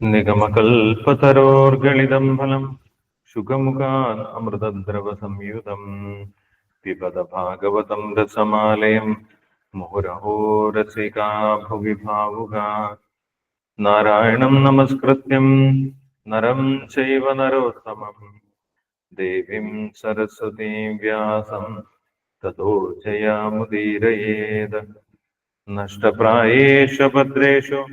വാസുദേവായ നിഗമകൽപതരോർഗളിതം ഫലം ശുഖമുഖാൻ അമൃതദ്രവ സംയുതം പിബത ഭാഗവതം രസമാലയം മുഹുരഹോ രസികാ ഭുവി ഭാവുകാ നാരായണം നമസ്കൃത്യം നരം ചൈവ നരോത്തമം ദേവീം സരസ്വതീം വ്യാസം തതോ ജയാമുദീരയേത് നഷ്ടപ്രായേഷു ഭദ്രേഷു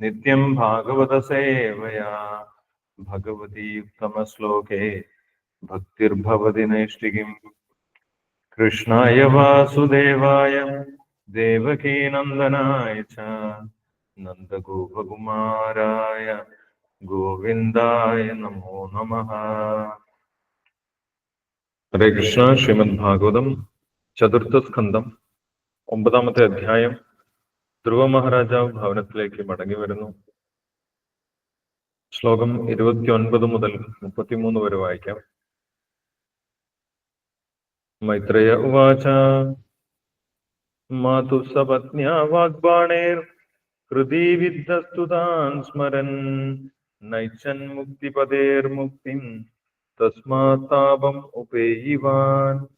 നിത്യം ഭാഗവത സേവയാ ഭഗവതി ഉത്തമശ്ലോകേ ഭക്തിർഭവതി നൈഷ്ഠികം കൃഷ്ണായ വാസുദേവായ ദേവകീനന്ദനായ ച നന്ദഗോപകുമാരായ ഗോവിന്ദായ നമോ നമ ഹരേ കൃഷ്ണ ശ്രീമദ് ഭാഗവതം ചതുർത്ഥ സ്കന്ധം ഒമ്പതാമത്തെ അധ്യായം ധ്രുവ മഹാരാജാവ് ഭവനത്തിലേക്ക് മടങ്ങി വരുന്നു. ശ്ലോകം ഇരുപത്തി ഒൻപത് മുതൽ മുപ്പത്തിമൂന്ന് വരെ വായിക്കാം. മൈത്രേയ ഉവാച. മാതു സപത്ന്യാ വാഗ്ബാണേർ. ഹൃദി വിദ്ധസ്തുതാൻ സ്മരൻ. നൈച്ചൻ മുക്തിപദേർമുക്തിം തസ്മാതാപം ഉപേയിവാൻ.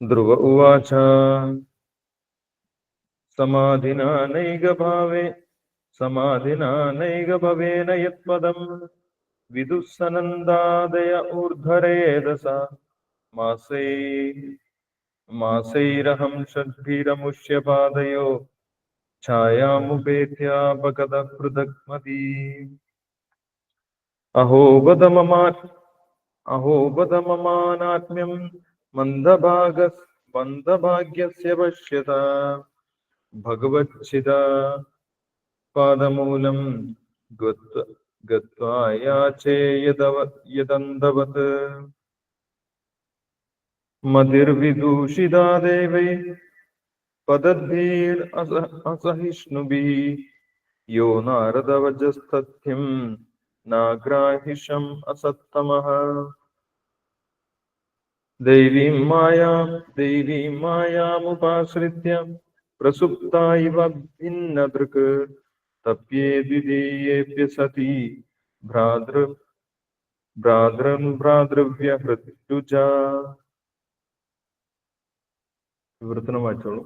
ധ്രുവ ഉവാച സമാധിനാ നൈകഭാവേ സമാധിനാ നൈകഭവേന യത്പദം വിദുസ്സനന്ദാദയ ഊർധ്വരേതസ മാസൈ മാസൈരഹം ഷഡ്ഭിരമുഷ്യപാദയോ ഛായാമുപേത്യാപകത പൃഥക്മതീ അഹോ ബദ മമാ അഹോ ബദ മമാനാത്മ്യം മന്ദഭാഗ മന്ദഭാഗ്യസ്യ പശ്യത. ഭഗവച്ഛിത പാദമൂലം ഗത്വ ഗത്വായാചേയദവ യദന്തവത്. മതിർവിദൂഷിതാ ദേവൈ പദദ്ഭിർ അസ അസഹിഷ്ണുഭിः. യോ നാരദവജസ്തഥ്യം നാഗ്രാഹിഷം അസത്തമഃ. दैवीं मायां दैवीं मायामुपाश्रित्य प्रसुप्ता इव भिन्नदृक्। तप्ये द्वितीयेऽप्य सती भ्रातृ भ्रातृन् भ्रातृव्यहृत्युज വിവർത്തനം വായിച്ചോളൂ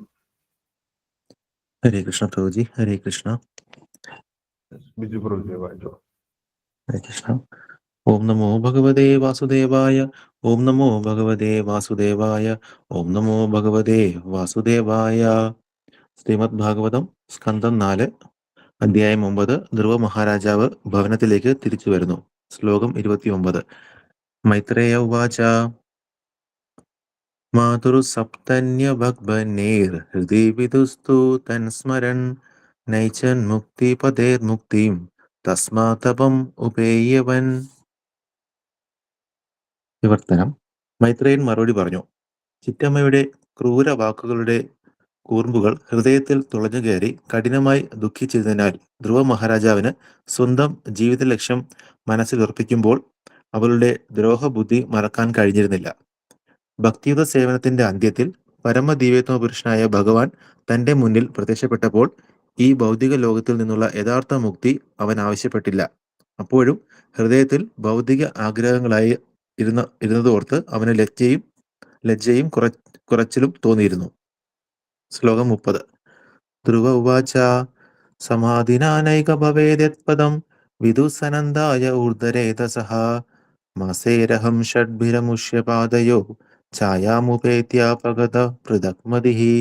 ഹരേ കൃഷ്ണ പ്രഭുജി हरे कृष्ण। ബിജു പ്രഭുജി വായിച്ചോളൂ ഹരേ കൃഷ്ണ ഓം ഓം നമോ ഭഗവതേ വാസുദേവായ. ഓം നമോ ഭഗവതേ വാസുദേവായ. ശ്രീമദ് ഭാഗവതം സ്കന്ധം നാല് അധ്യായം ഒമ്പത് ധ്രുവ മഹാരാജാവ് ഭവനത്തിലേക്ക് തിരിച്ചു വരുന്നു. ശ്ലോകം ഇരുപത്തിയൊമ്പത്. മൈത്രേയ ഉവാച. മാതുരു സപ്തന്യ ഭഗ്ബനേർ ഹൃദി വിദുസ്തു തൻ സ്മരൺ. നൈച്ചൻ മുക്തി പതേർ മുക്തിം തസ്മാതപം ഉപേയവൻ. വിവർത്തനം. മൈത്രേയൻ മറുപടി പറഞ്ഞു ചിറ്റമ്മയുടെ ക്രൂര വാക്കുകളുടെ കൂർമ്പുകൾ ഹൃദയത്തിൽ തുളഞ്ഞു കയറി കഠിനമായി ദുഃഖിച്ചതിനാൽ ധ്രുവ മഹാരാജാവിന് സ്വന്തം ജീവിത ലക്ഷ്യം മനസ്സിൽ ഉറപ്പിക്കുമ്പോൾ അവളുടെ ദ്രോഹബുദ്ധി മറക്കാൻ കഴിഞ്ഞിരുന്നില്ല. ഭക്തിയുത സേവനത്തിന്റെ അന്ത്യത്തിൽ പരമദിവ്യത്വ പുരുഷനായ ഭഗവാൻ തന്റെ മുന്നിൽ പ്രത്യക്ഷപ്പെട്ടപ്പോൾ ഈ ഭൗതിക ലോകത്തിൽ നിന്നുള്ള യഥാർത്ഥ മുക്തി അവൻ ആവശ്യപ്പെട്ടില്ല. അപ്പോഴും ഹൃദയത്തിൽ ഭൗതിക ആഗ്രഹങ്ങളായി ഇരുന്ന ഇരുന്നതോർത്ത് അവന് ലജ്ജയും ലജ്ജയും കുറ കുറച്ചിലും തോന്നിയിരുന്നു. ശ്ലോകം മുപ്പത്. ധ്രുവ ഉവാച സമാധിനാനൈക ഭവേദ്യത്പദം വിദുസനന്ദായ ഊർധരേതസഹ മസേരഹം ഷഡ്ഭിരമുഷ്യപാദയോ ഛായാമുപേത്യാപഗത പൃഥക്മതിഹി.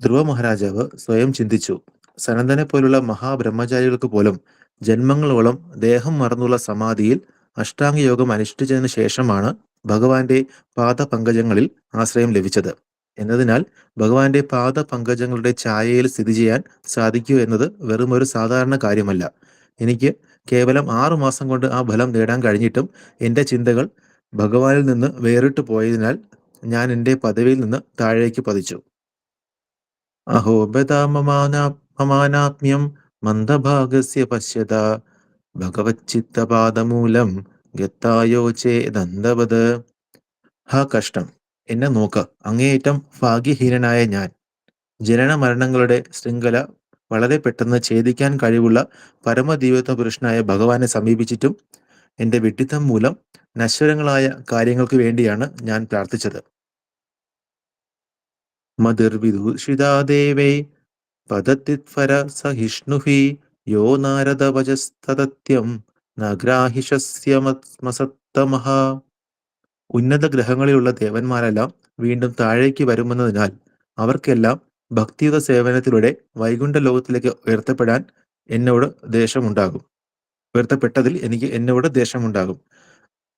ധ്രുവ മഹാരാജാവ് സ്വയം ചിന്തിച്ചു സനന്ദനെ പോലുള്ള മഹാബ്രഹ്മചാരികൾക്ക് പോലും ജന്മങ്ങളോളം ദേഹം മറന്നുള്ള സമാധിയിൽ അഷ്ടാംഗ യോഗം അനുഷ്ഠിച്ചതിന് ശേഷമാണ് ഭഗവാന്റെ പാദപങ്കജങ്ങളിൽ ആശ്രയം ലഭിച്ചത്. എന്നതിനാൽ ഭഗവാന്റെ പാദ പങ്കജങ്ങളുടെ ഛായയിൽ സ്ഥിതി ചെയ്യാൻ സാധിക്കൂ എന്നത് വെറും ഒരു സാധാരണ കാര്യമല്ല. എനിക്ക് കേവലം ആറു മാസം കൊണ്ട് ആ ഫലം നേടാൻ കഴിഞ്ഞിട്ടും എന്റെ ചിന്തകൾ ഭഗവാനിൽ നിന്ന് വേറിട്ട് പോയതിനാൽ ഞാൻ എന്റെ പദവിയിൽ നിന്ന് താഴേക്ക് പതിച്ചു. അഹോബതാമമാനാത്മ്യം മന്ദഭാഗസ്യ പശ്യത. ഭഗവച്ചിത്തപാദമൂലം ഗത്തായോ ചേതന്തവത് ഹ കഷ്ടം. എന്നെ നോക്ക. അങ്ങേയറ്റം ഭാഗ്യഹീനനായ ഞാൻ. ജനന മരണങ്ങളുടെ ശൃംഖല വളരെ പെട്ടെന്ന് ഛേദിക്കാൻ കഴിവുള്ള പരമദൈവത്വ പുരുഷനായ ഭഗവാനെ സമീപിച്ചിട്ടും എന്റെ വിട്ടിത്തം മൂലം നശ്വരങ്ങളായ കാര്യങ്ങൾക്ക് വേണ്ടിയാണ് ഞാൻ പ്രാർത്ഥിച്ചത്. മതിർവിദൂഷിതാദേവേ പദത്തിത്വര സഹിഷ്ണുഹി യോ നാരദവചസ്തത്യം നഗ്രാഹിഷസ്യമസത്തമഹ ഉന്നത ഗ്രഹങ്ങളിലുള്ള ദേവന്മാരെല്ലാം വീണ്ടും താഴേക്ക് വരുമെന്നതിനാൽ അവർക്കെല്ലാം ഭക്തിയുത സേവനത്തിലൂടെ വൈകുണ്ഠ ലോകത്തിലേക്ക് ഉയർത്തപ്പെടാൻ എന്നോട് ദേഷ്യമുണ്ടാകും. ഉയർത്തപ്പെട്ടതിൽ എനിക്ക് എന്നോട് ദേഷ്യമുണ്ടാകും.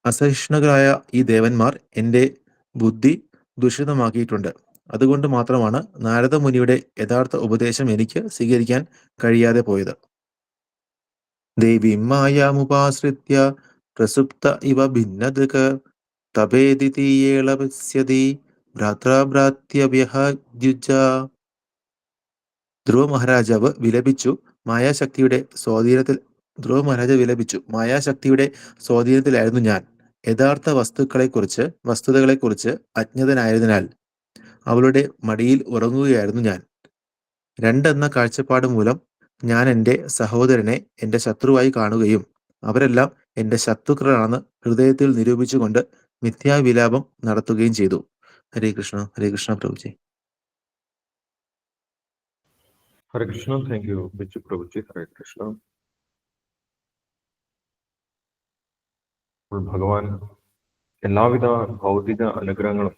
അസഹിഷ്ണുകളായ ഈ ദേവന്മാർ എന്റെ ബുദ്ധി ദുഷിതമാക്കിയിട്ടുണ്ട്. അതുകൊണ്ട് മാത്രമാണ് നാരദമുനിയുടെ യഥാർത്ഥ ഉപദേശം എനിക്ക് സ്വീകരിക്കാൻ കഴിയാതെ പോയത്. ദേവീം മായാമുപാശ്രിത്യ പ്രസുപ്ത ഇവ ഭിന്നതക തപേതി തീയേളപസ്യതി ഭ്രാത്രാഭ്രാത്യഭ്യഹദ്യുജ ധ്രുവ മഹാരാജാവ് വിലപിച്ചു മായാശക്തിയുടെ സ്വാധീനത്തിൽ ധ്രുവ മഹാരാജാവ് വിലപിച്ചു മായാശക്തിയുടെ സ്വാധീനത്തിലായിരുന്നു ഞാൻ. യഥാർത്ഥ വസ്തുക്കളെക്കുറിച്ച് വസ്തുതകളെക്കുറിച്ച് അജ്ഞതനായതിനാൽ അവളുടെ മടിയിൽ ഉറങ്ങുകയായിരുന്നു ഞാൻ. രണ്ടെന്ന കാഴ്ചപ്പാട് മൂലം ഞാൻ എന്റെ സഹോദരനെ എന്റെ ശത്രുവായി കാണുകയും അവരെല്ലാം എന്റെ ശത്രുക്കളാണെന്ന് ഹൃദയത്തിൽ നിരൂപിച്ചുകൊണ്ട് മിഥ്യാവിലാപം നടത്തുകയും ചെയ്തു. Hare Krishna Hare Krishna പ്രഭുജി. Hare Krishna thank you Prabhuji Hare Krishna. ഭഗവാൻ എല്ലാവിധ ഭൗതിക അനുഗ്രഹങ്ങളും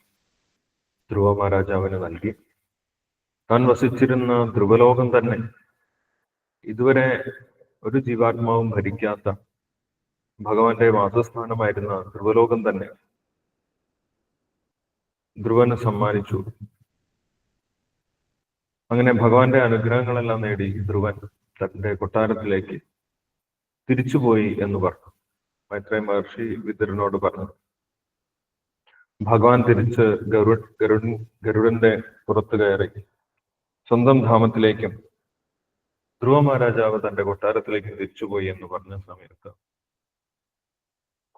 ധ്രുവ മഹാരാജാവിന് നൽകി. താൻ വസിച്ചിരുന്ന ധ്രുവലോകം തന്നെ ഇതുവരെ ഒരു ജീവാത്മാവും ഭരിക്കാത്ത ഭഗവാന്റെ വാസസ്ഥാനമായിരുന്ന ധ്രുവലോകം തന്നെ ധ്രുവന് സമ്മാനിച്ചു. അങ്ങനെ ഭഗവാന്റെ അനുഗ്രഹങ്ങളെല്ലാം നേടി ധ്രുവൻ തന്റെ കൊട്ടാരത്തിലേക്ക് തിരിച്ചുപോയി എന്ന് പറഞ്ഞു. മൈത്രേ മഹർഷി വിതുരനോട് പറഞ്ഞു ഭഗവാൻ തിരിച്ച് ഗരുഡ് ഗരുഡൻ ഗരുഡന്റെ പുറത്തു കയറി സ്വന്തം ധാമത്തിലേക്കും ധ്രുവ മഹാരാജാവ് തന്റെ കൊട്ടാരത്തിലേക്ക് തിരിച്ചുപോയി എന്ന് പറഞ്ഞ സമയത്ത്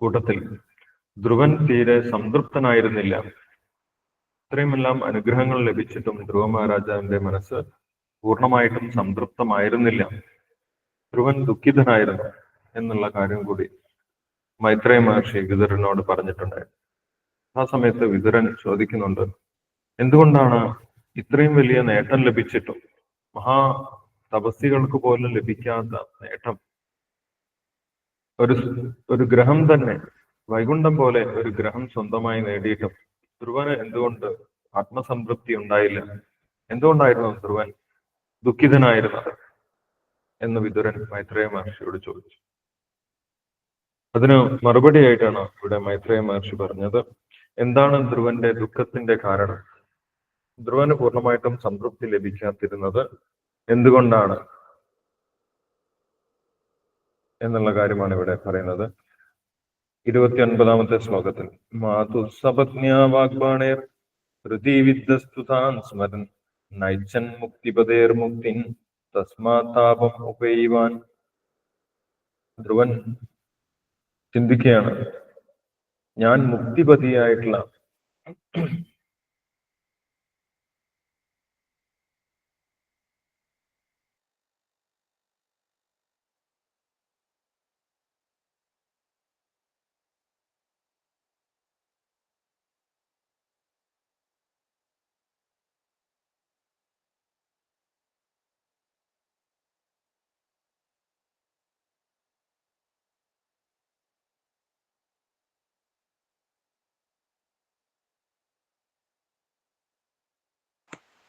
കൂട്ടത്തിൽ ധ്രുവൻ തീരെ സംതൃപ്തനായിരുന്നില്ല. ഇത്രയുമെല്ലാം അനുഗ്രഹങ്ങൾ ലഭിച്ചിട്ടും ധ്രുവ മഹാരാജാവിന്റെ മനസ്സ് പൂർണമായിട്ടും സംതൃപ്തമായിരുന്നില്ല. ധ്രുവൻ ദുഃഖിതനായിരുന്നു എന്നുള്ള കാര്യം കൂടി മൈത്രേയ മഹർഷി വിതുരനോട് പറഞ്ഞിട്ടുണ്ടായിരുന്നു ആ സമയത്ത് വിതുരൻ ചോദിക്കുന്നുണ്ട് എന്തുകൊണ്ടാണ് ഇത്രയും വലിയ നേട്ടം ലഭിച്ചിട്ടും മഹാ തപസ്സികൾക്ക് പോലും ലഭിക്കാത്ത നേട്ടം. ഒരു ഒരു ഗ്രഹം തന്നെ വൈകുണ്ഠം പോലെ ഒരു ഗ്രഹം സ്വന്തമായി നേടിയിട്ടും ധ്രുവന് എന്തുകൊണ്ട് ആത്മസംതൃപ്തി ഉണ്ടായില്ല? എന്തുകൊണ്ടായിരുന്നു ധ്രുവൻ ദുഃഖിതനായിരുന്നത് എന്ന് വിതുരൻ മൈത്രേയ മഹർഷിയോട് ചോദിച്ചു. അതിന് മറുപടിയായിട്ടാണ് ഇവിടെ മൈത്രേയ മഹർഷി പറഞ്ഞത് എന്താണ് ധ്രുവന്റെ ദുഃഖത്തിന്റെ കാരണം? ധ്രുവന് പൂർണമായിട്ടും സംതൃപ്തി ലഭിക്കാതിരുന്നത് എന്തുകൊണ്ടാണ് എന്നുള്ള കാര്യമാണ് ഇവിടെ പറയുന്നത്. ഇരുപത്തി ഒൻപതാമത്തെ ശ്ലോകത്തിൽ മാതുസപത്ന്യാ വാഗ്ബാണേർ ഹൃതിവിദ്വസ്തുതാൻ സ്മരൻ നൈച്ചൻ മുക്തിപതേർ മുക്തിൻ തസ്മാതാപം ഉപയുവാൻ ധ്രുവൻ ചിന്തിക്കുകയാണ്. ഞാൻ മുക്തിപതിയായിട്ടുള്ള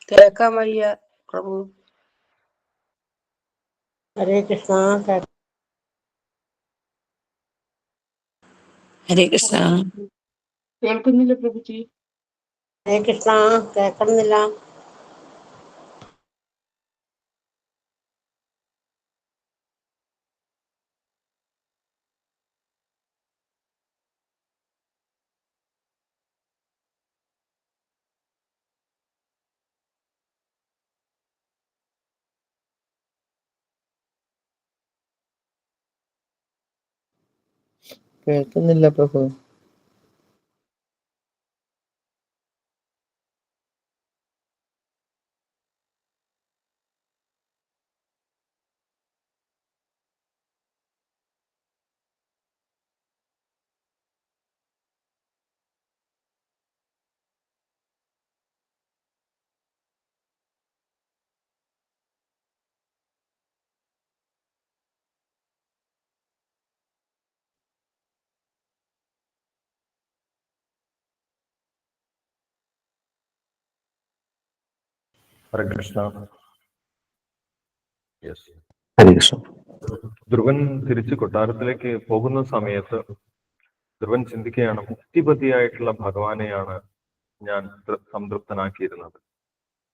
കേൾക്കാൻ വയ്യ പ്രഭു ഹരേ കൃഷ്ണ കേ- ഹരേ കൃഷ്ണ കേൾക്കുന്നില്ല പ്രഭുജി ഹരേ കൃഷ്ണ കേൾക്കുന്നില്ല കേൾക്കുന്നില്ല പ്രഭു. ഹരേ കൃഷ്ണ. ഹരേ കൃഷ്ണ. ധ്രുവൻ തിരിച്ച് കൊട്ടാരത്തിലേക്ക് പോകുന്ന സമയത്ത് ധ്രുവൻ ചിന്തിക്കുകയാണ് മുക്തിപതിയായിട്ടുള്ള ഭഗവാനെയാണ് ഞാൻ സംതൃപ്തനാക്കിയിരുന്നത്.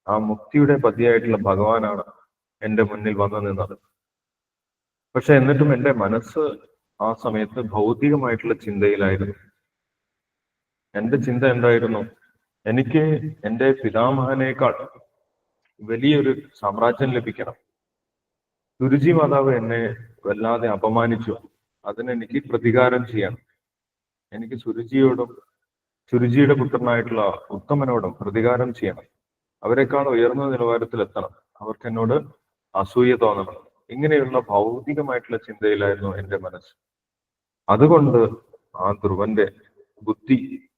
ആ മുക്തിയുടെ പതിയായിട്ടുള്ള ഭഗവാനാണ് എന്റെ മുന്നിൽ വന്നു നിന്നത്. പക്ഷെ എന്നിട്ടും എന്റെ മനസ്സ് ആ സമയത്ത് ഭൗതികമായിട്ടുള്ള ചിന്തയിലായിരുന്നു. എന്റെ ചിന്ത എന്തായിരുന്നു? എനിക്ക് എന്റെ പിതാമഹനേക്കാൾ വലിയൊരു സാമ്രാജ്യം ലഭിക്കണം. ഗുരുജി മാതാവ് എന്നെ വല്ലാതെ അപമാനിച്ചു. അതിനെനിക്ക് പ്രതികാരം ചെയ്യണം എനിക്ക് സുരുചിയോടും സുരുചിയുടെ പുത്രനായിട്ടുള്ള ഉത്തമനോടും പ്രതികാരം ചെയ്യണം. അവരെക്കാൾ ഉയർന്ന നിലവാരത്തിൽ എത്തണം അവർക്ക് എന്നോട് അസൂയ തോന്നണം. ഇങ്ങനെയുള്ള ഭൗതികമായിട്ടുള്ള ചിന്തയിലായിരുന്നു എന്റെ മനസ്സ്. അതുകൊണ്ട് ആ ധ്രുവന്റെ ബുദ്ധി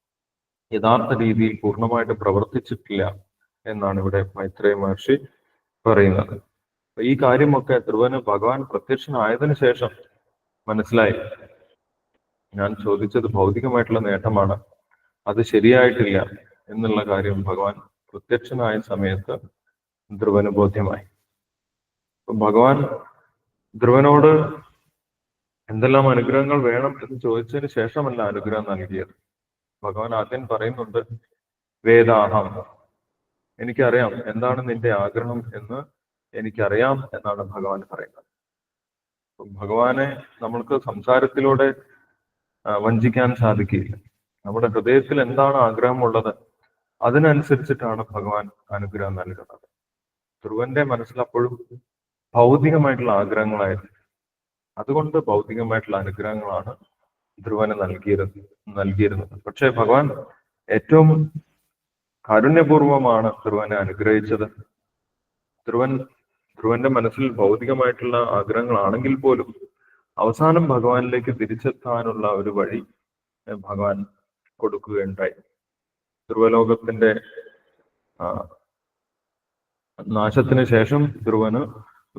യഥാർത്ഥ രീതിയിൽ പൂർണമായിട്ട് പ്രവർത്തിച്ചിട്ടില്ല. എന്നാണ് ഇവിടെ മൈത്രേയ മഹർഷി പറയുന്നത്. ഈ കാര്യമൊക്കെ ധ്രുവന് ഭഗവാൻ പ്രത്യക്ഷനായതിനു ശേഷം മനസ്സിലായി. ഞാൻ ചോദിച്ചത് ഭൗതികമായിട്ടുള്ള നേട്ടമാണ്. അത് ശരിയായിട്ടില്ല എന്നുള്ള കാര്യം ഭഗവാൻ പ്രത്യക്ഷനായ സമയത്ത് ധ്രുവന് ബോധ്യമായി. ഭഗവാൻ ധ്രുവനോട് എന്തെല്ലാം അനുഗ്രഹങ്ങൾ വേണം എന്ന് ചോദിച്ചതിന് ശേഷമല്ല അനുഗ്രഹം നൽകിയത്. ഭഗവാൻ ആദ്യം പറയുന്നുണ്ട് വേദാഹം. എനിക്കറിയാം എന്താണ് നിന്റെ ആഗ്രഹം എന്ന് എനിക്കറിയാം എന്നാണ് ഭഗവാൻ പറയുന്നത്. ഭഗവാനെ നമ്മൾക്ക് സംസാരത്തിലൂടെ വഞ്ചിക്കാൻ സാധിക്കില്ല. നമ്മുടെ ഹൃദയത്തിൽ എന്താണ് ആഗ്രഹമുള്ളത് അതിനനുസരിച്ചിട്ടാണ് ഭഗവാൻ അനുഗ്രഹം നൽകുന്നത്. ധ്രുവന്റെ മനസ്സിൽ അപ്പോഴും ഭൗതികമായിട്ടുള്ള ആഗ്രഹങ്ങളായിരുന്നു. അതുകൊണ്ട് ഭൗതികമായിട്ടുള്ള അനുഗ്രഹങ്ങളാണ് ധ്രുവന് നൽകിയിരുന്നത് നൽകിയിരുന്നത്. പക്ഷേ ഭഗവാൻ ഏറ്റവും കാരുണ്യപൂർവമാണ് ധ്രുവനെ അനുഗ്രഹിച്ചത്. ധ്രുവൻ ധ്രുവന്റെ മനസ്സിൽ ഭൗതികമായിട്ടുള്ള ആഗ്രഹങ്ങളാണെങ്കിൽ പോലും അവസാനം ഭഗവാനിലേക്ക് തിരിച്ചെത്താനുള്ള ഒരു വഴി ഭഗവാൻ കൊടുക്കുകയുണ്ടായി. ധ്രുവലോകത്തിന്റെ നാശത്തിന് ശേഷം ധ്രുവന്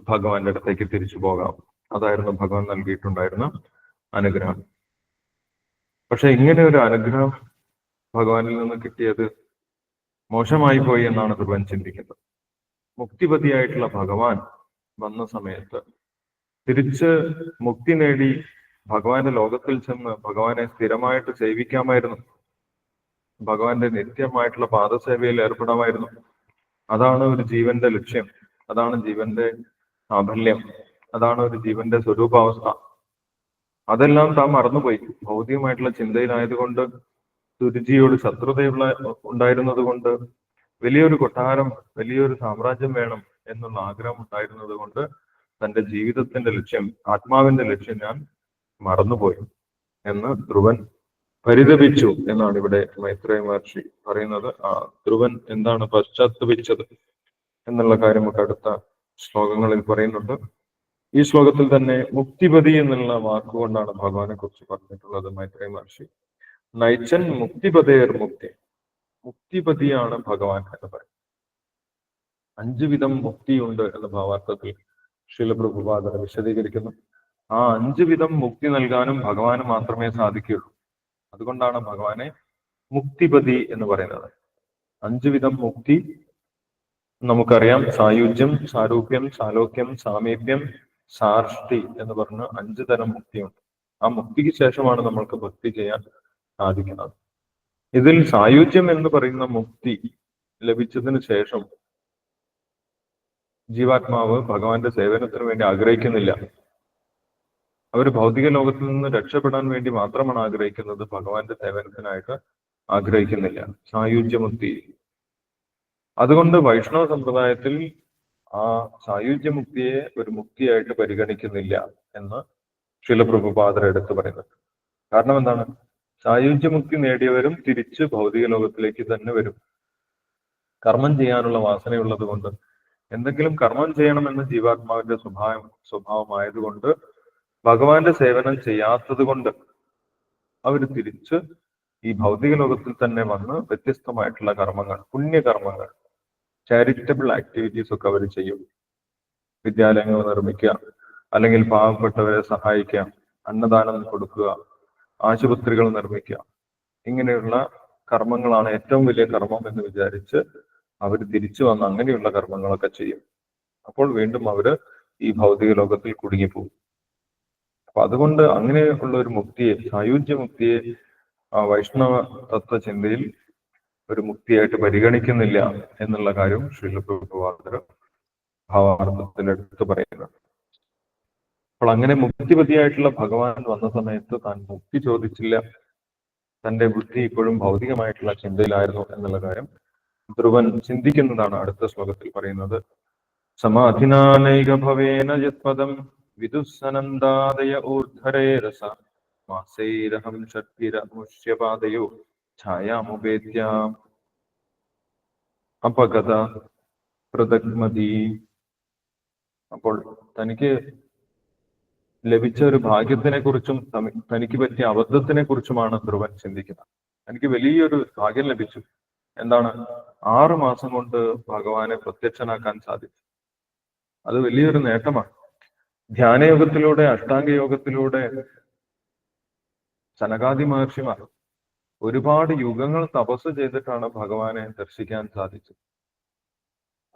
ഭഗവാന്റെ അടുത്തേക്ക് തിരിച്ചു പോകാം. അതായിരുന്നു ഭഗവാൻ നൽകിയിട്ടുണ്ടായിരുന്ന അനുഗ്രഹം. പക്ഷെ ഇങ്ങനെ ഒരു അനുഗ്രഹം ഭഗവാനിൽ നിന്ന് കിട്ടിയത് മോശമായി പോയി എന്നാണ് ധ്രുവൻ ചിന്തിക്കുന്നത്. മുക്തിപതിയായിട്ടുള്ള ഭഗവാൻ വന്ന സമയത്ത് തിരിച്ച് മുക്തി നേടി ഭഗവാന്റെ ലോകത്തിൽ ചെന്ന് ഭഗവാനെ സ്ഥിരമായിട്ട് സേവിക്കാമായിരുന്നു. ഭഗവാന്റെ നിത്യമായിട്ടുള്ള പാദസേവയിൽ ഏർപ്പെടാമായിരുന്നു. അതാണ് ഒരു ജീവന്റെ ലക്ഷ്യം. അതാണ് ജീവന്റെ സാഫല്യം അതാണ് ഒരു ജീവന്റെ സ്വരൂപാവസ്ഥ. അതെല്ലാം താൻ മറന്നുപോയി. ഭൗതികമായിട്ടുള്ള ചിന്തയിലായതുകൊണ്ട് സുരുചിയോട് ശത്രുതയുള്ള ഉണ്ടായിരുന്നത് കൊണ്ട് വലിയൊരു കൊട്ടാരം വലിയൊരു സാമ്രാജ്യം വേണം എന്നുള്ള ആഗ്രഹം ഉണ്ടായിരുന്നത് കൊണ്ട് തന്റെ ജീവിതത്തിന്റെ ലക്ഷ്യം ആത്മാവിന്റെ ലക്ഷ്യം ഞാൻ മറന്നുപോയി എന്ന് ധ്രുവൻ പരിതപിച്ചു എന്നാണ് ഇവിടെ മൈത്രേയ മഹർഷി പറയുന്നത്. ആ ധ്രുവൻ എന്താണ് പശ്ചാത്തപിച്ചത് എന്നുള്ള കാര്യം അടുത്ത ശ്ലോകങ്ങളിൽ പറയുന്നുണ്ട്. ഈ ശ്ലോകത്തിൽ തന്നെ മുക്തിപതി എന്നുള്ള വാക്കുകൊണ്ടാണ് ഭഗവാനെ കുറിച്ച് പറഞ്ഞിട്ടുള്ളത് മൈത്രേയ മഹർഷി. നൈച്ചൻ മുക്തിപതേർ മുക്തി. മുക്തിപതിയാണ് ഭഗവാൻ എന്ന് പറയും അഞ്ചു വിധം മുക്തിയുണ്ട് എന്ന ഭാവാർത്ഥത്തിൽ ശിലപ്രഭുപാദന വിശദീകരിക്കുന്നു. ആ അഞ്ചു വിധം മുക്തി നൽകാനും ഭഗവാന് മാത്രമേ സാധിക്കുകയുള്ളൂ. അതുകൊണ്ടാണ് ഭഗവാനെ മുക്തിപതി എന്ന് പറയുന്നത്. അഞ്ചു വിധം മുക്തി നമുക്കറിയാം. സായുജ്യം സാരൂപ്യം സാലോക്യം സാമീപ്യം സാർഷ്ടി എന്ന് പറഞ്ഞ അഞ്ചു തരം മുക്തിയുണ്ട്. ആ മുക്തിക്ക് ശേഷമാണ് നമ്മൾക്ക് ഭക്തി ചെയ്യാൻ സാധിക്കുന്നത്. ഇതിൽ സായുജ്യം എന്ന് പറയുന്ന മുക്തി ലഭിച്ചതിന് ശേഷം ജീവാത്മാവ് ഭഗവാന്റെ സേവനത്തിന് വേണ്ടി ആഗ്രഹിക്കുന്നില്ല. അവർ ഭൗതിക ലോകത്തിൽ നിന്ന് രക്ഷപ്പെടാൻ വേണ്ടി മാത്രമാണ് ആഗ്രഹിക്കുന്നത്. ഭഗവാന്റെ സേവനത്തിനായിട്ട് ആഗ്രഹിക്കുന്നില്ല. സായുജ്യമുക്തി അതുകൊണ്ട് വൈഷ്ണവ സമ്പ്രദായത്തിൽ ആ സായുജ്യമുക്തിയെ ഒരു മുക്തിയായിട്ട് പരിഗണിക്കുന്നില്ല എന്ന് ശിലപ്രഭുപാദർ എടുത്തു പറയുന്നുണ്ട്. കാരണം എന്താണ്? സായുജ്യമുക്തി നേടിയവരും തിരിച്ച് ഭൗതിക ലോകത്തിലേക്ക് തന്നെ വരും. കർമ്മം ചെയ്യാനുള്ള വാസനയുള്ളത് കൊണ്ട്. എന്തെങ്കിലും കർമ്മം ചെയ്യണമെന്ന് ജീവാത്മാവിന്റെ സ്വഭാവം സ്വഭാവമായതുകൊണ്ട് ഭഗവാന്റെ സേവനം ചെയ്യാത്തത് കൊണ്ട് അവർ തിരിച്ച് ഈ ഭൗതിക ലോകത്തിൽ തന്നെ വന്ന് വ്യത്യസ്തമായിട്ടുള്ള കർമ്മങ്ങൾ പുണ്യകർമ്മങ്ങൾ ചാരിറ്റബിൾ ആക്ടിവിറ്റീസ് ഒക്കെ അവർ ചെയ്യും. വിദ്യാലയങ്ങൾ നിർമ്മിക്കുക അല്ലെങ്കിൽ പാവപ്പെട്ടവരെ സഹായിക്കുക അന്നദാനം കൊടുക്കുക ആശുപത്രികൾ നിർമ്മിക്കുക. ഇങ്ങനെയുള്ള കർമ്മങ്ങളാണ് ഏറ്റവും വലിയ കർമ്മം എന്ന് വിചാരിച്ച് അവർ തിരിച്ചു വന്ന് അങ്ങനെയുള്ള കർമ്മങ്ങളൊക്കെ ചെയ്യും. അപ്പോൾ വീണ്ടും അവർ ഈ ഭൗതിക ലോകത്തിൽ കുടുങ്ങിപ്പോകും അപ്പൊ അതുകൊണ്ട് അങ്ങനെയുള്ള ഒരു മുക്തിയെ സായുജ്യ മുക്തിയെ വൈഷ്ണവ തത്വചിന്തയിൽ ഒരു മുക്തിയായിട്ട് പരിഗണിക്കുന്നില്ല എന്നുള്ള കാര്യം ശ്രീലപ്രഭുവാദർ ഭാവാർത്ഥത്തിൽ എടുത്ത് പറയുന്നുണ്ട്. അപ്പോൾ അങ്ങനെ മുക്തിപതിയായിട്ടുള്ള ഭഗവാൻ വന്ന സമയത്ത് താൻ മുക്തി ചോദിച്ചില്ല. തന്റെ ബുദ്ധി ഇപ്പോഴും ഭൗതികമായിട്ടുള്ള ചിന്തയിലായിരുന്നു എന്നുള്ള കാര്യം ധ്രുവൻ ചിന്തിക്കുന്നതാണ് അടുത്ത ശ്ലോകത്തിൽ പറയുന്നത്. സമാധിനാനൈക ഭവേന യത്പദം വിദുസ്സനന്ദാദയ ഊർധരേ രസ. മാസൈരഹം ഷഡ്ഭിരമുഷ്യപാദയോ ഛായാമുപേദ്യ അപഗത പ്രദഗ്മതി. അപ്പോൾ തനിക്ക് ലഭിച്ച ഒരു ഭാഗ്യത്തിനെ കുറിച്ചും തനിക്ക് പറ്റിയ അബദ്ധത്തിനെ കുറിച്ചുമാണ് ധ്രുവൻ ചിന്തിക്കുന്നത്. എനിക്ക് വലിയൊരു ഭാഗ്യം ലഭിച്ചു. എന്താണ്? ആറു മാസം കൊണ്ട് ഭഗവാനെ പ്രത്യക്ഷനാക്കാൻ സാധിച്ചു. അത് വലിയൊരു നേട്ടമാണ്. ധ്യാനയോഗത്തിലൂടെ അഷ്ടാംഗ യോഗത്തിലൂടെ മഹർഷിമാർ ഒരുപാട് യുഗങ്ങൾ തപസ് ചെയ്തിട്ടാണ് ഭഗവാനെ ദർശിക്കാൻ സാധിച്ചത്.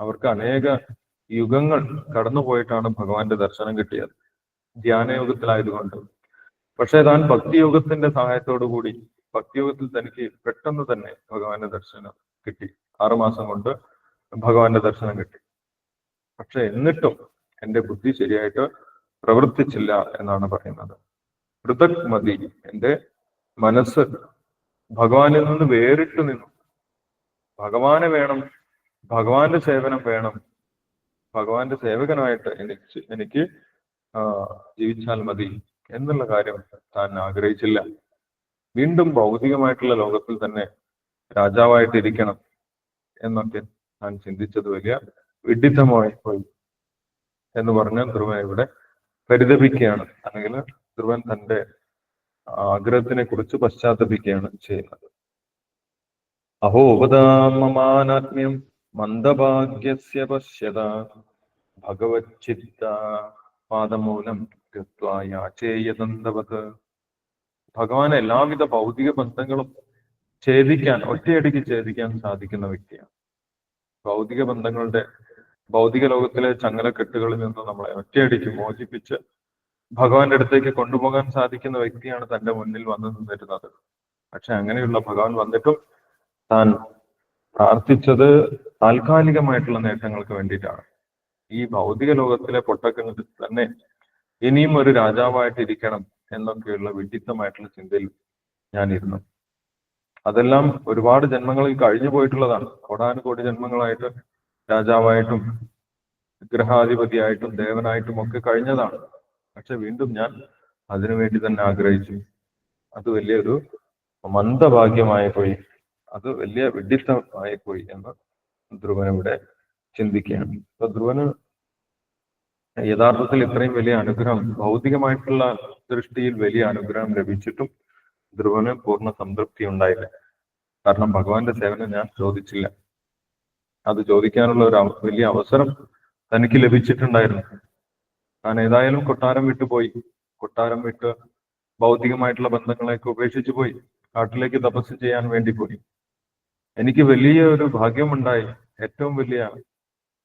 അവർക്ക് അനേക യുഗങ്ങൾ കടന്നുപോയിട്ടാണ് ഭഗവാന്റെ ദർശനം കിട്ടിയത്. ധ്യാനയോഗത്തിലായതുകൊണ്ട്. പക്ഷേ താൻ ഭക്തിയോഗത്തിന്റെ സഹായത്തോടു കൂടി ഭക്തിയോഗത്തിൽ തനിക്ക് പെട്ടെന്ന് തന്നെ ഭഗവാന്റെ ദർശനം കിട്ടി. ആറുമാസം കൊണ്ട് ഭഗവാന്റെ ദർശനം കിട്ടി. പക്ഷെ എന്നിട്ടും എന്റെ ബുദ്ധി ശരിയായിട്ട് പ്രവർത്തിച്ചില്ല എന്നാണ് പറയുന്നത്. പൃഥക് മതി എന്റെ മനസ്സ് ഭഗവാനിൽ നിന്ന് വേറിട്ട് നിന്നു. ഭഗവാനെ വേണം ഭഗവാന്റെ സേവനം വേണം ഭഗവാന്റെ സേവകനായിട്ട് എനിക്ക് എനിക്ക് ജീവിച്ചാൽ മതി എന്നുള്ള കാര്യം താൻ ആഗ്രഹിച്ചില്ല. വീണ്ടും ഭൗതികമായിട്ടുള്ള ലോകത്തിൽ തന്നെ രാജാവായിട്ടിരിക്കണം എന്നൊക്കെ താൻ ചിന്തിച്ചത് വലിയ വിഡിത്തമായി പോയി എന്ന് പറഞ്ഞ ധ്രുവൻ ഇവിടെ പരിതപിക്കുകയാണ്. അല്ലെങ്കിൽ ധ്രുവൻ തന്റെ ആഗ്രഹത്തിനെ കുറിച്ച് പശ്ചാത്തപിക്കുകയാണ് ചെയ്യുന്നത്. അഹോപതാമമാനാത്മ്യം മന്ദഭാഗ്യസ്യ പശ്യത ഭഗവച്ചിത്ത പാദമൂലം യാചേയതന്തവത്. ഭഗവാൻ എല്ലാവിധ ഭൗതിക ബന്ധങ്ങളും ഛേദിക്കാൻ ഒറ്റയടിക്ക് ഛേദിക്കാൻ സാധിക്കുന്ന വ്യക്തിയാണ്. ഭൗതിക ബന്ധങ്ങളുടെ ഭൗതിക ലോകത്തിലെ ചങ്ങലക്കെട്ടുകളിൽ നിന്ന് നമ്മളെ ഒറ്റയടിക്ക് മോചിപ്പിച്ച് ഭഗവാന്റെ അടുത്തേക്ക് കൊണ്ടുപോകാൻ സാധിക്കുന്ന വ്യക്തിയാണ് തന്റെ മുന്നിൽ വന്നു നിന്നിരുന്നത്. പക്ഷെ അങ്ങനെയുള്ള ഭഗവാൻ വന്നിട്ടും താൻ പ്രാർത്ഥിച്ചത് താൽക്കാലികമായിട്ടുള്ള നേട്ടങ്ങൾക്ക് വേണ്ടിയിട്ടാണ്. ഈ ഭൗതിക ലോകത്തിലെ പൊട്ടക്കങ്ങളിൽ തന്നെ ഇനിയും ഒരു രാജാവായിട്ടിരിക്കണം എന്നൊക്കെയുള്ള വിഡിത്തമായിട്ടുള്ള ചിന്തയിൽ ഞാനിരുന്നു. അതെല്ലാം ഒരുപാട് ജന്മങ്ങളിൽ കഴിഞ്ഞു പോയിട്ടുള്ളതാണ്. കോടാനുകോടി ജന്മങ്ങളായിട്ട് രാജാവായിട്ടും ഗ്രഹാധിപതിയായിട്ടും ദേവനായിട്ടും ഒക്കെ കഴിഞ്ഞതാണ്. പക്ഷെ വീണ്ടും ഞാൻ അതിനുവേണ്ടി തന്നെ ആഗ്രഹിച്ചു. അത് വലിയൊരു മന്ദഭാഗ്യമായി പോയി. അത് വലിയ വിഡിത്തമായി പോയി എന്ന് ധ്രുവനിവിടെ ചിന്തിക്കുകയാണ്. അപ്പൊ ധ്രുവന് യഥാർത്ഥത്തിൽ ഇത്രയും വലിയ അനുഗ്രഹം ഭൗതികമായിട്ടുള്ള ദൃഷ്ടിയിൽ വലിയ അനുഗ്രഹം ലഭിച്ചിട്ടും ധ്രുവന് പൂർണ സംതൃപ്തി ഉണ്ടായില്ല. കാരണം ഭഗവാന്റെ സേവനം ഞാൻ ചോദിച്ചില്ല. അത് ചോദിക്കാനുള്ള ഒരു വലിയ അവസരം തനിക്ക് ലഭിച്ചിട്ടുണ്ടായിരുന്നു. താൻ ഏതായാലും കൊട്ടാരം വിട്ടു പോയി. കൊട്ടാരം വിട്ട് ഭൗതികമായിട്ടുള്ള ബന്ധങ്ങളെയൊക്കെ ഉപേക്ഷിച്ചു പോയി. കാട്ടിലേക്ക് തപസ് ചെയ്യാൻ വേണ്ടി പോയി. എനിക്ക് വലിയ ഒരു ഭാഗ്യമുണ്ടായി. ഏറ്റവും വലിയ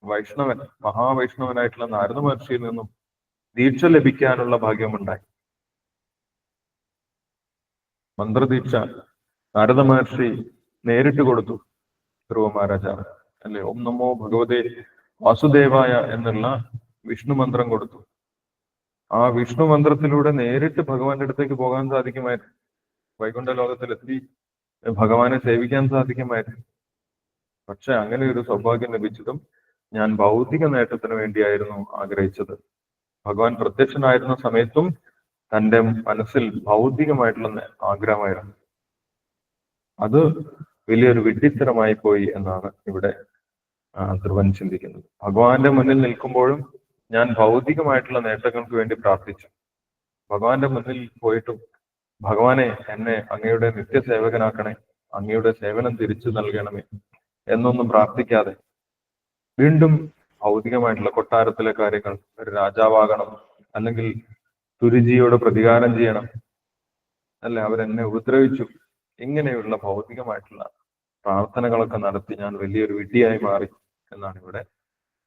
വൈഷ്ണവൻ മഹാവൈഷ്ണവനായിട്ടുള്ള നാരദ മഹർഷിയിൽ നിന്നും ദീക്ഷ ലഭിക്കാനുള്ള ഭാഗ്യമുണ്ടായി. മന്ത്രദീക്ഷ നാരദ മഹർഷി നേരിട്ട് കൊടുത്തു ധ്രുവ മഹാരാജാവ്. അല്ലെ? ഓം നമോ ഭഗവതേ വാസുദേവായ എന്നുള്ള വിഷ്ണു മന്ത്രം കൊടുത്തു. ആ വിഷ്ണു മന്ത്രത്തിലൂടെ നേരിട്ട് ഭഗവാന്റെ അടുത്തേക്ക് പോകാൻ സാധിക്കുമായിരുന്നു. വൈകുണ്ഠ ലോകത്തിലെത്തി ഭഗവാനെ സേവിക്കാൻ സാധിക്കുമായിരുന്നു. പക്ഷെ അങ്ങനെ ഒരു സൗഭാഗ്യം ലഭിച്ചതും ഞാൻ ഭൗതിക നേട്ടത്തിന് വേണ്ടിയായിരുന്നു ആഗ്രഹിച്ചത്. ഭഗവാൻ പ്രത്യക്ഷനായിരുന്ന സമയത്തും തന്റെ മനസ്സിൽ ഭൗതികമായിട്ടുള്ള ആഗ്രഹമായിരുന്നു. അത് വലിയൊരു വിഡ്ഢിത്തരമായി പോയി എന്നാണ് ഇവിടെ ധ്രുവൻ ചിന്തിക്കുന്നത്. ഭഗവാന്റെ മുന്നിൽ നിൽക്കുമ്പോഴും ഞാൻ ഭൗതികമായിട്ടുള്ള നേട്ടങ്ങൾക്ക് വേണ്ടി പ്രാർത്ഥിച്ചു. ഭഗവാന്റെ മുന്നിൽ പോയിട്ടും ഭഗവാനെ എന്നെ അങ്ങയുടെ നിത്യസേവകനാക്കണേ അങ്ങയുടെ സേവനം തിരിച്ചു നൽകണമേ എന്നൊന്നും പ്രാർത്ഥിക്കാതെ വീണ്ടും ഭൗതികമായിട്ടുള്ള കൊട്ടാരത്തിലെ കാര്യങ്ങൾ ഒരു രാജാവാകണം അല്ലെങ്കിൽ തുരുജിയോട് പ്രതികാരം ചെയ്യണം അല്ലെ? അവരെന്നെ ഉപദ്രവിച്ചു. ഇങ്ങനെയുള്ള ഭൗതികമായിട്ടുള്ള പ്രാർത്ഥനകളൊക്കെ നടത്തി ഞാൻ വലിയൊരു വിഡ്ഢിയായി മാറി എന്നാണ് ഇവിടെ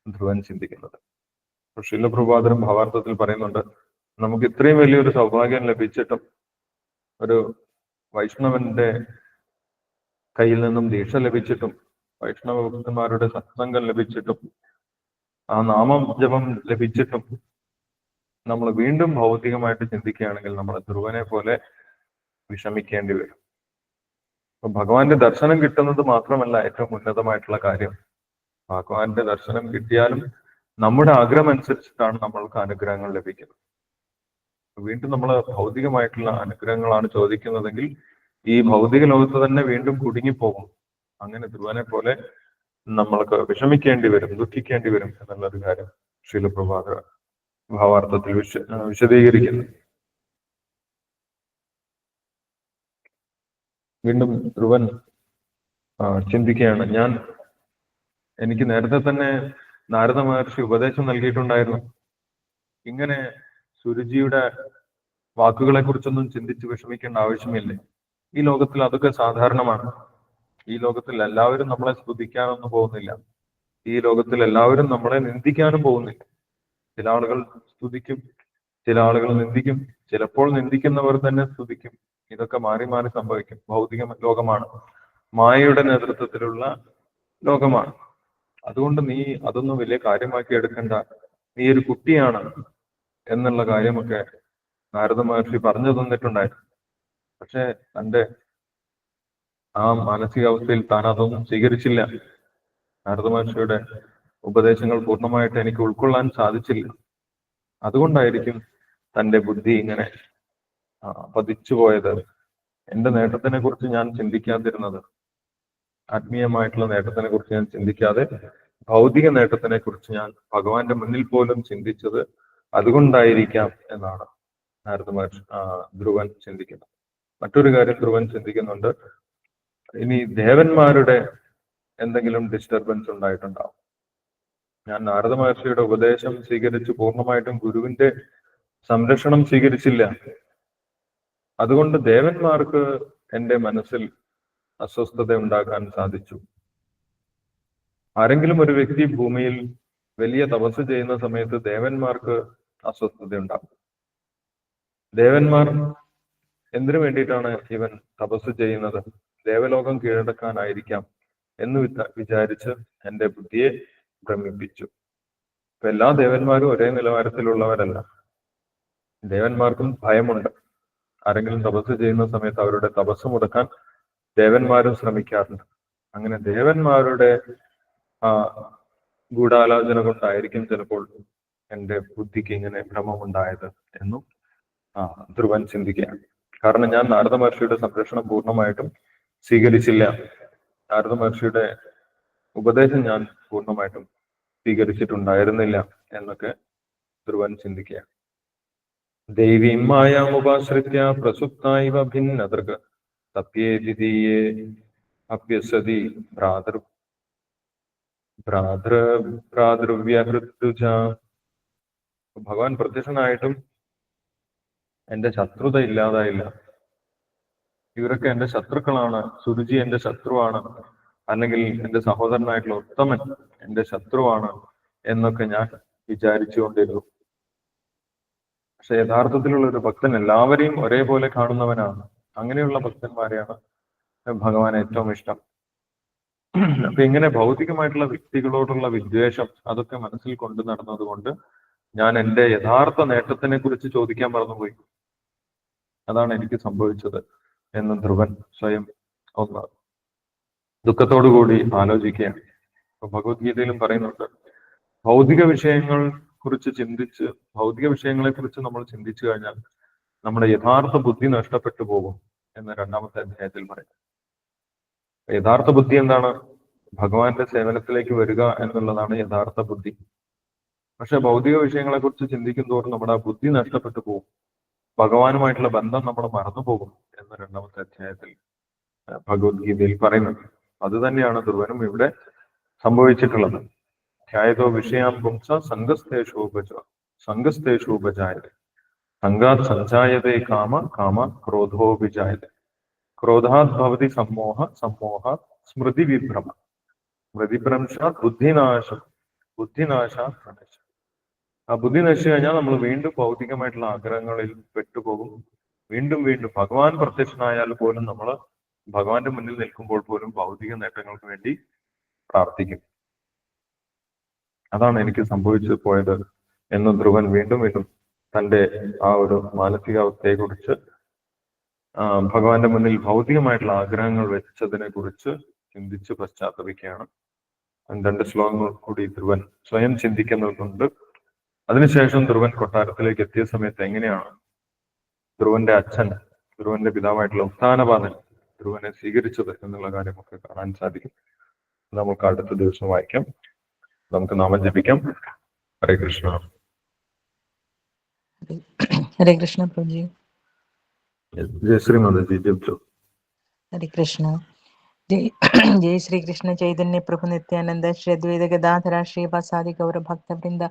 ധ്രുവൻ ചിന്തിക്കുന്നത്. ശിലപ്രഭാതരം ഭാവാർത്ഥത്തിൽ പറയുന്നുണ്ട് നമുക്ക് ഇത്രയും വലിയൊരു സൗഭാഗ്യം ലഭിച്ചിട്ടും ഒരു വൈഷ്ണവന്റെ കയ്യിൽ നിന്നും ദീക്ഷ ലഭിച്ചിട്ടും വൈഷ്ണവ ഭക്തന്മാരുടെ സത്സംഗം ലഭിച്ചിട്ടും ആ നാമം ജപം ലഭിച്ചിട്ടും നമ്മൾ വീണ്ടും ഭൗതികമായിട്ട് ചിന്തിക്കുകയാണെങ്കിൽ നമ്മൾ ധ്രുവനെ പോലെ വിഷമിക്കേണ്ടി വരും. അപ്പൊ ഭഗവാന്റെ ദർശനം കിട്ടുന്നത് മാത്രമല്ല ഏറ്റവും ഉന്നതമായിട്ടുള്ള കാര്യം. ഭഗവാന്റെ ദർശനം കിട്ടിയാലും നമ്മുടെ ആഗ്രഹം അനുസരിച്ചിട്ടാണ് നമ്മൾക്ക് അനുഗ്രഹങ്ങൾ ലഭിക്കുന്നത്. വീണ്ടും നമ്മൾ ഭൗതികമായിട്ടുള്ള അനുഗ്രഹങ്ങളാണ് ചോദിക്കുന്നതെങ്കിൽ ഈ ഭൗതിക ലോകത്ത് തന്നെ വീണ്ടും കുടുങ്ങിപ്പോകും. അങ്ങനെ ധ്രുവനെ പോലെ നമ്മൾക്ക് വിഷമിക്കേണ്ടി വരും ദുഃഖിക്കേണ്ടി വരും എന്നുള്ളൊരു കാര്യം ശീലപ്രഭാത ഭാവാർത്ഥത്തിൽ വിശ വിശദീകരിക്കുന്നു. വീണ്ടും ധ്രുവൻ ചിന്തിക്കുകയാണ്. ഞാൻ എനിക്ക് നേരത്തെ തന്നെ നാരദ മഹർഷി ഉപദേശം നൽകിയിട്ടുണ്ടായിരുന്നു. ഇങ്ങനെ സുരുചിയുടെ വാക്കുകളെ കുറിച്ചൊന്നും ചിന്തിച്ച് വിഷമിക്കേണ്ട ആവശ്യമില്ലേ? ഈ ലോകത്തിൽ അതൊക്കെ സാധാരണമാണ്. ഈ ലോകത്തിൽ എല്ലാവരും നമ്മളെ സ്തുതിക്കാനൊന്നും പോകുന്നില്ല. ഈ ലോകത്തിൽ എല്ലാവരും നമ്മളെ നിന്ദിക്കാനും പോകുന്നില്ല. ചില ആളുകൾ സ്തുതിക്കും ചില ആളുകൾ നിന്ദിക്കും ചിലപ്പോൾ നിന്ദിക്കുന്നവർ തന്നെ സ്തുതിക്കും. ഇതൊക്കെ മാറി മാറി സംഭവിക്കും. ഭൗതിക ലോകമാണ്. മായയുടെ നേതൃത്വത്തിലുള്ള ലോകമാണ്. അതുകൊണ്ട് നീ അതൊന്നും വലിയ കാര്യമാക്കി എടുക്കേണ്ട. നീ ഒരു കുട്ടിയാണ് എന്നുള്ള കാര്യമൊക്കെ നാരദ മഹർഷി പറഞ്ഞു തന്നിട്ടുണ്ടായിരുന്നു. പക്ഷെ തന്റെ ആ മാനസികാവസ്ഥയിൽ താൻ അതൊന്നും സ്വീകരിച്ചില്ല. നാരദ മഹർഷിയുടെ ഉപദേശങ്ങൾ പൂർണമായിട്ട് എനിക്ക് ഉൾക്കൊള്ളാൻ സാധിച്ചില്ല. അതുകൊണ്ടായിരിക്കും തന്റെ ബുദ്ധി ഇങ്ങനെ പതിച്ചു പോയത് എന്റെ നേട്ടത്തിനെ കുറിച്ച് ഞാൻ ചിന്തിക്കാതിരുന്നത്. ആത്മീയമായിട്ടുള്ള നേട്ടത്തിനെ കുറിച്ച് ഞാൻ ചിന്തിക്കാതെ ഭൗതിക നേട്ടത്തിനെ കുറിച്ച് ഞാൻ ഭഗവാന്റെ മുന്നിൽ പോലും ചിന്തിച്ചത് അതുകൊണ്ടായിരിക്കാം എന്നാണ് നാരദ മഹർഷി ധ്രുവൻ ചിന്തിക്കുന്നത്. മറ്റൊരു കാര്യം ധ്രുവൻ ചിന്തിക്കുന്നുണ്ട്. ഇനി ദേവന്മാരുടെ എന്തെങ്കിലും ഡിസ്റ്റർബൻസ് ഉണ്ടായിട്ടുണ്ടാവും. ഞാൻ നാരദ മഹർഷിയുടെ ഉപദേശം സ്വീകരിച്ച് പൂർണമായിട്ടും ഗുരുവിന്റെ സംരക്ഷണം സ്വീകരിച്ചില്ല. അതുകൊണ്ട് ദേവന്മാർക്ക് എന്റെ മനസ്സിൽ അസ്വസ്ഥത ഉണ്ടാക്കാൻ സാധിച്ചു. ആരെങ്കിലും ഒരു വ്യക്തി ഭൂമിയിൽ വലിയ തപസ് ചെയ്യുന്ന സമയത്ത് ദേവന്മാർക്ക് അസ്വസ്ഥത ഉണ്ടാകും. ദേവന്മാർ എന്തിനു വേണ്ടിയിട്ടാണ് ഇവൻ തപസ് ചെയ്യുന്നത്? ദേവലോകം കീഴടക്കാനായിരിക്കാം എന്ന് വിചാ- വിചാരിച്ച് എന്റെ ബുദ്ധിയെ ഭ്രമിപ്പിച്ചു. ഇപ്പൊ എല്ലാ ദേവന്മാരും ഒരേ നിലവാരത്തിലുള്ളവരല്ല. ദേവന്മാർക്കും ഭയമുണ്ട്. ആരെങ്കിലും തപസ് ചെയ്യുന്ന സമയത്ത് അവരുടെ തപസ് മുടക്കാൻ ദേവന്മാരും ശ്രമിക്കാറുണ്ട്. അങ്ങനെ ദേവന്മാരുടെ ആ ഗൂഢാലോചന കൊണ്ടായിരിക്കും ചിലപ്പോൾ എന്റെ ബുദ്ധിക്ക് ഇങ്ങനെ ഭ്രമമുണ്ടായത് എന്നും ആ ധ്രുവൻ ചിന്തിക്കുകയാണ്. കാരണം ഞാൻ നാരദ മഹർഷിയുടെ സംരക്ഷണം പൂർണമായിട്ടും സ്വീകരിച്ചില്ല. നാരദ മഹർഷിയുടെ ഉപദേശം ഞാൻ പൂർണമായിട്ടും സ്വീകരിച്ചിട്ടുണ്ടായിരുന്നില്ല എന്നൊക്കെ ധ്രുവൻ ചിന്തിക്കുക ദൈവീം മായാമുപാശ്രിത്യ പ്രസുപ്തായിവ ഭിന്നതൃക തപ്യേതിഥീയേ അഭ്യസതി ഭ്രാതൃ ഭ്രാതൃ ഭ്രാതൃവ്യഹൃതുജ ഭഗവാൻ പ്രത്യക്ഷനായിട്ടും എന്റെ ശത്രുത ഇല്ലാതായില്ല. ഇവരൊക്കെ എന്റെ ശത്രുക്കളാണ്. സുരുചി എന്റെ ശത്രുവാണ്. അല്ലെങ്കിൽ എന്റെ സഹോദരനായിട്ടുള്ള ഉത്തമൻ എന്റെ ശത്രുവാണ് എന്നൊക്കെ ഞാൻ വിചാരിച്ചുകൊണ്ടിരുന്നു. പക്ഷെ യഥാർത്ഥത്തിലുള്ള ഒരു ഭക്തൻ എല്ലാവരെയും ഒരേപോലെ കാണുന്നവനാണ്. അങ്ങനെയുള്ള ഭക്തന്മാരെയാണ് ഭഗവാൻ ഏറ്റവും ഇഷ്ടം. അപ്പൊ ഇങ്ങനെ ഭൗതികമായിട്ടുള്ള വ്യക്തികളോടുള്ള വിദ്വേഷം അതൊക്കെ മനസ്സിൽ കൊണ്ടു നടന്നതുകൊണ്ട് ഞാൻ എന്റെ യഥാർത്ഥ നേട്ടത്തിനെ കുറിച്ച് ചോദിക്കാൻ മറന്നുപോയി. അതാണ് എനിക്ക് സംഭവിച്ചത്. എന്ന് ധ്രുവൻ സ്വയം ഒന്ന് ദുഃഖത്തോടു കൂടി ആലോചിക്കുകയാണ്. അപ്പൊ ഭഗവത്ഗീതയിലും പറയുന്നുണ്ട് ഭൗതിക വിഷയങ്ങൾ കുറിച്ച് ചിന്തിച്ച് ഭൗതിക വിഷയങ്ങളെ കുറിച്ച് നമ്മൾ ചിന്തിച്ചു കഴിഞ്ഞാൽ നമ്മുടെ യഥാർത്ഥ ബുദ്ധി നഷ്ടപ്പെട്ടു പോകും എന്ന് രണ്ടാമത്തെ അധ്യായത്തിൽ പറയും യഥാർത്ഥ ബുദ്ധി എന്താണ്? ഭഗവാന്റെ സേവനത്തിലേക്ക് വരിക എന്നുള്ളതാണ് യഥാർത്ഥ ബുദ്ധി. പക്ഷെ ഭൗതിക വിഷയങ്ങളെ കുറിച്ച് ചിന്തിക്കും തോറും നമ്മുടെ ബുദ്ധി നഷ്ടപ്പെട്ടു പോകും. ഭഗവാനുമായിട്ടുള്ള ബന്ധം നമ്മൾ മറന്നുപോകും എന്ന് രണ്ടാമത്തെ അധ്യായത്തിൽ ഭഗവത്ഗീതയിൽ പറയുന്നുണ്ട് അത് തന്നെയാണ് ധ്രുവനും ഇവിടെ സംഭവിച്ചിട്ടുള്ളത്. ധ്യായതോ വിഷയാം പുംസ സംഘസ്ഥേഷോപജ സംഘസ്ഥേഷോപജായത സംഘാത് സഞ്ചായത കാമ കാമ ക്രോധോപിജായത് ക്രോധാത് ഭവതി സമ്മോഹ സമ്മോഹ സ്മൃതി വിഭ്രമ. സ്മൃതിഭ്രംശാത് ബുദ്ധിനാശം ബുദ്ധിനാശാത് പ്രണശം ആ ബുദ്ധി നശിച്ചു കഴിഞ്ഞാൽ നമ്മൾ വീണ്ടും ഭൗതികമായിട്ടുള്ള ആഗ്രഹങ്ങളിൽ പെട്ടുപോകും. വീണ്ടും വീണ്ടും ഭഗവാൻ പ്രത്യക്ഷനായാൽ പോലും നമ്മൾ ഭഗവാന്റെ മുന്നിൽ നിൽക്കുമ്പോൾ പോലും ഭൗതിക നേട്ടങ്ങൾക്ക് വേണ്ടി പ്രാർത്ഥിക്കും. അതാണ് എനിക്ക് സംഭവിച്ചു പോയത് എന്ന് ധ്രുവൻ വീണ്ടും വീണ്ടും തന്റെ ആ ഒരു മാനസികാവസ്ഥയെ കുറിച്ച് ഭഗവാന്റെ മുന്നിൽ ഭൗതികമായിട്ടുള്ള ആഗ്രഹങ്ങൾ വെച്ചതിനെ കുറിച്ച് ചിന്തിച്ച് പശ്ചാത്തപിക്കുകയാണ്. രണ്ട് ശ്ലോകങ്ങൾ കൂടി ധ്രുവൻ സ്വയം ചിന്തിക്കുന്നുണ്ട് അതിനുശേഷം ധ്രുവൻ കൊട്ടാരത്തിലേക്ക് എത്തിയ സമയത്ത് എങ്ങനെയാണ് ധ്രുവന്റെ അച്ഛൻ ധ്രുവന്റെ പിതാവായിട്ടുള്ള ഉത്ഥാനപാതൻ ധ്രുവനെ സ്വീകരിച്ചത് എന്നുള്ള കാര്യമൊക്കെ കാണാൻ സാധിക്കും. നമുക്ക് അടുത്ത ദിവസം വായിക്കാം. നമുക്ക് നാമം ജപിക്കാം. ഹരേ കൃഷ്ണ. ഹരേ കൃഷ്ണ ജയ ശ്രീ ജപിച്ചു ഹരേ കൃഷ്ണ. ജയ് ശ്രീ കൃഷ്ണ ചൈതന്യ പ്രഭു നിത്യാനന്ദ ശ്രീ അദ്വൈത ഗദാധര ശ്രീ പ്രസാദി ഗൗരഭക്തവൃന്ദ